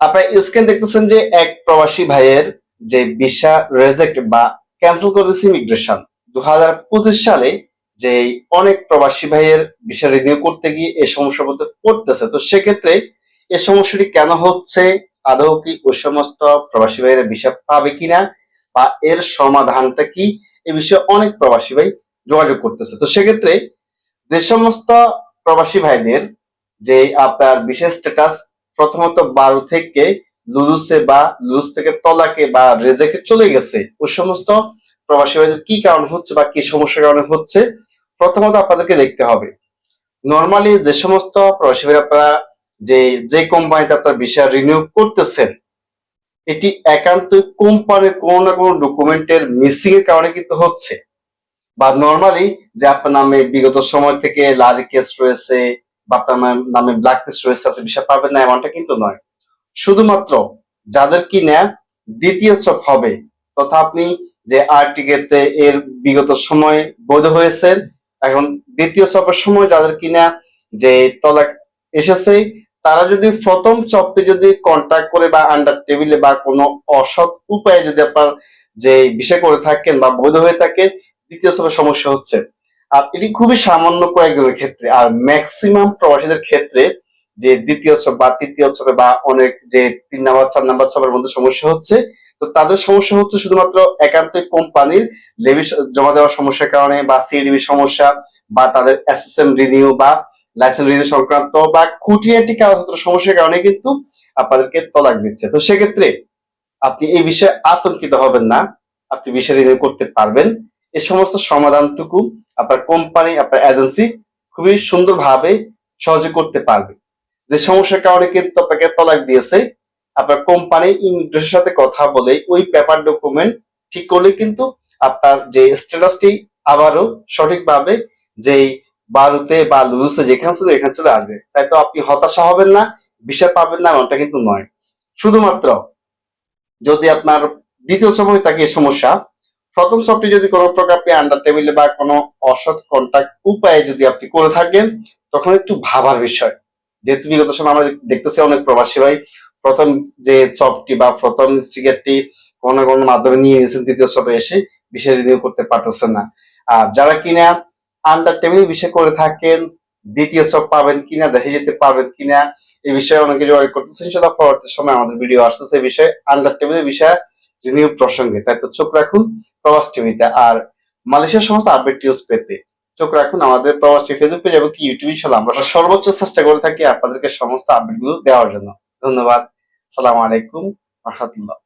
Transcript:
আপনারা স্ক্রিন দেখতেছেন যে এক প্রবাসী ভাইয়ের যে ভিসা রেজেক্ট বা ক্যান্সেল করে দিয়েছে ইমিগ্রেশন দু সালে যে অনেক প্রবাসী ভাইয়ের ভিসা রিনিউ করতে গিয়ে এই সমস্যার মধ্যে পড়তেছে, তো সেক্ষেত্রে এই সমস্যাটি কেন হচ্ছে? আদৌ কি ওই সমস্ত প্রবাসী ভাইয়ের ভিসা পাবে কিনা? বা এর সমাধানটা কি? এ বিষয়ে অনেক প্রবাসী ভাই যোগাযোগ করতেছে। তো সেক্ষেত্রে যে সমস্ত প্রবাসী ভাইদের যে আপনার বিশেষ স্ট্যাটাস প্রথমত বারো থেকে লুলুসে বা লুলুস থেকে তলাকে বা রেজেকে চলে গেছে। ওই সমস্ত প্রবাসী ভাইদের কি কারণ হচ্ছে বা কি সমস্যার কারণে হচ্ছে, প্রথমত আপনাদেরকে দেখতে হবে। নর্মালি যে সমস্ত প্রবাসী ভাই আপনারা যে যে কোম্পানিতে আপনার বিষয় রিনিউ করতেছেন, এটি একান্ত কোম্পানির কোনো না কোনো ডকুমেন্টের মিসিং এর কারণে কিন্তু হচ্ছে। বা নর্মালি যে আপনার নামে বিগত সময় থেকে লারি কেস রয়েছে বা আপনার নাম- ব্ল্যাক লিস্ট রয়েছে, আপনি বিষয় পাবেন না, এমনটা কিন্তু নয়। শুধুমাত্র যাদের কি না দ্বিতীয় চপ হবে। তথা আপনি যে আর্টিকেতে এর বিগত সময় বৈধ হয়েছেন এখন দ্বিতীয় চপের সময় যাদের কিনা যে তলাক এসেছে, তারা যদি প্রথম চপে যদি কন্ট্যাক্ট করে বা আন্ডার টেবিলে বা কোনো অসৎ উপায়ে যদি আপনার যে বিষয় করে থাকেন বা বৈধ হয়ে থাকে দ্বিতীয় চপের সমস্যা হচ্ছে। আর এটি খুবই সামান্য কয়েকজনের ক্ষেত্রে, আর ম্যাক্সিমাম প্রবাসীদের ক্ষেত্রে যে দ্বিতীয় চপ বা তৃতীয় চপে বা অনেক যে তিন নাম্বার, চার নাম্বার চপের মধ্যে সমস্যা হচ্ছে, তো তাদের সমস্যা হচ্ছে শুধুমাত্র একান্ত কোম্পানির লেবি জমা দেওয়ার সমস্যার কারণে বা সিডিবি সমস্যা বা তাদের এসএসএম রিনিউ বা লাইসেন্স রিনিউ সংক্রান্ত বা খুঁটিনাটি কাগজপত্র সমস্যার কারণে কিন্তু আপনাদেরকে তলাক দিচ্ছে। তো সেক্ষেত্রে আপনি এই বিষয়ে আতঙ্কিত হবেন না, আপনি বিষয় রিনিউ করতে পারবেন। এই সমস্ত সমাধানটুকু আপনার কোম্পানি আপনার এজেন্সি খুবই সুন্দরভাবে সহজে করতে পারবে। যে সমস্যার কারণে কিন্তু আপনাকে তলাক দিয়েছে, আপনার কোম্পানি ইমিগ্রেশনের সাথে কথা বলে ওই পেপার ডকুমেন্ট ঠিক করলে কিন্তু আপনার যে স্ট্যাটাসটি আবারও সঠিকভাবে যেই বারুতে বা লুরুসে যেখানে ছিল এখানে চলে আসবে। তাই তো আপনি হতাশা হবেন না, বিষয় পাবেন না, এমনটা কিন্তু নয়। শুধুমাত্র যদি আপনার দ্বিতীয় সময় থাকে সমস্যা প্রথম সবটি যদি কোনো প্রকার আপনি আন্ডার টেবিলে বা কোনো অসৎ কন্ট্যাক্ট উপায়ে যদি আপনি করে থাকেন, তখন একটু ভাবার বিষয়। যেহেতু বিগত সময় আমরা দেখতেছি অনেক প্রবাসী ভাই, প্রথম যে চপটি বা প্রথম সিগারেটটি কোনো কোনো মাধ্যমে নিয়ে নিয়েছেন, দ্বিতীয় চপে এসে বিষয় রিনিউ করতে পারতেছেন না। আর যারা কিনা আন্ডার টেবিল বিষয় করে থাকেন, দ্বিতীয় চপ পাবেন কিনা, দেখে যেতে পারবেন কিনা, এই বিষয়ে অনেকে যোগাযোগ করতেছেন। সেটা পরবর্তী সময় আমাদের ভিডিও আসতেছে। এই বিষয়ে আন্ডার টেবিলের বিষয়ে রিনিউ প্রসঙ্গে, তাই তো চোখ রাখুন প্রবাস টিভিতে। আর মালয়েশিয়ার সমস্ত আপডেট নিউজ পেতে চোখ রাখুন আমাদের প্রবাস টিভি ফেসবুক পেজ এবং ইউটিউব ইনশাল্লাহ আমরা সর্বোচ্চ চেষ্টা করে থাকি আপনাদেরকে সমস্ত আপডেটগুলো দেওয়ার জন্য। ধন্যবাদ। সালাম আলাইকুম। রহমতুল্লাহ।